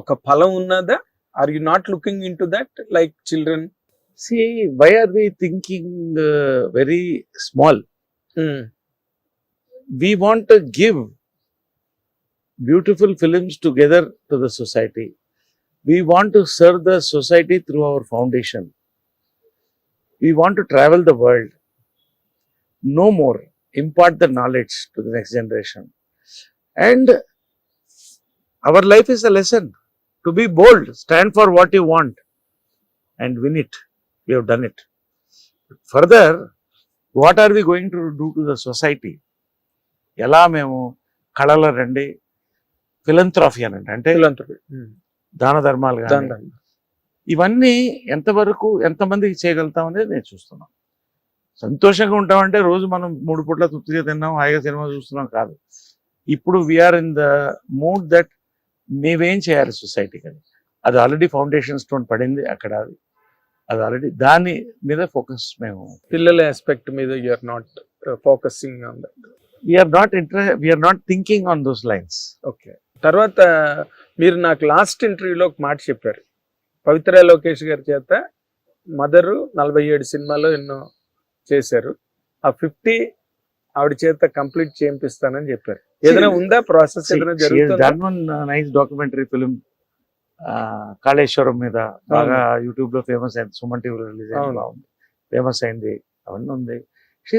ఒక ఫలం ఉన్నదా are you not looking into that like children See, why are we thinking uh, very small? We want to give beautiful films together to the society. We want to serve the society through our foundation. We want to travel the world. No more. Impart the knowledge to the next generation. And our life is a lesson To be bold, stand for what you want, and win it. We have done it. Further, what are we going to do to the society? ఎలా మేము కళల రండి ఫిలంథ్రాఫీ అనండి అంటే దాన ధర్మాలు ఇవన్నీ ఎంతవరకు ఎంతమందికి చేయగలుగుతాం అనేది నేను చూస్తున్నాను సంతోషంగా ఉంటామంటే రోజు మనం మూడు పూట్ల తృప్తిగా తిన్నాం హాయిగా సినిమా చూస్తున్నాం కాదు ఇప్పుడు we're in the mood that మేమేం చేయాలి సొసైటీకి అని. అది ఆల్రెడీ ఫౌండేషన్ స్టోన్ పడింది అక్కడ అది. అది ఆల్రెడీ దాని మీద ఫోకస్ మేము. పిల్లల ఆస్పెక్ట్ మీద you are not focusing on that we're not interest we're not thinking on those lines okay తర్వాత మీరు నాకు లాస్ట్ ఇంటర్వ్యూలో ఒక మాట చెప్పారు. పవిత్ర లోకేష్ గారి చేత మదరు నలభై ఏడు సినిమాలు ఎన్నో చేశారు. ఆ ఫిఫ్టీ ఆవిడ చేత కంప్లీట్ చేపిస్తానని చెప్పారు. ఏదైనా ఉందా? ప్రాసెస్ ఏదైనా నైస్ డాక్యుమెంటరీ ఫిలిం కాళేశ్వరం మీద బాగా యూట్యూబ్లో ఫేమస్ అయింది. సుమన్ టీవీలో రిలీజ్ అయింది ఫేమస్ అయింది అవన్నీ ఉంది.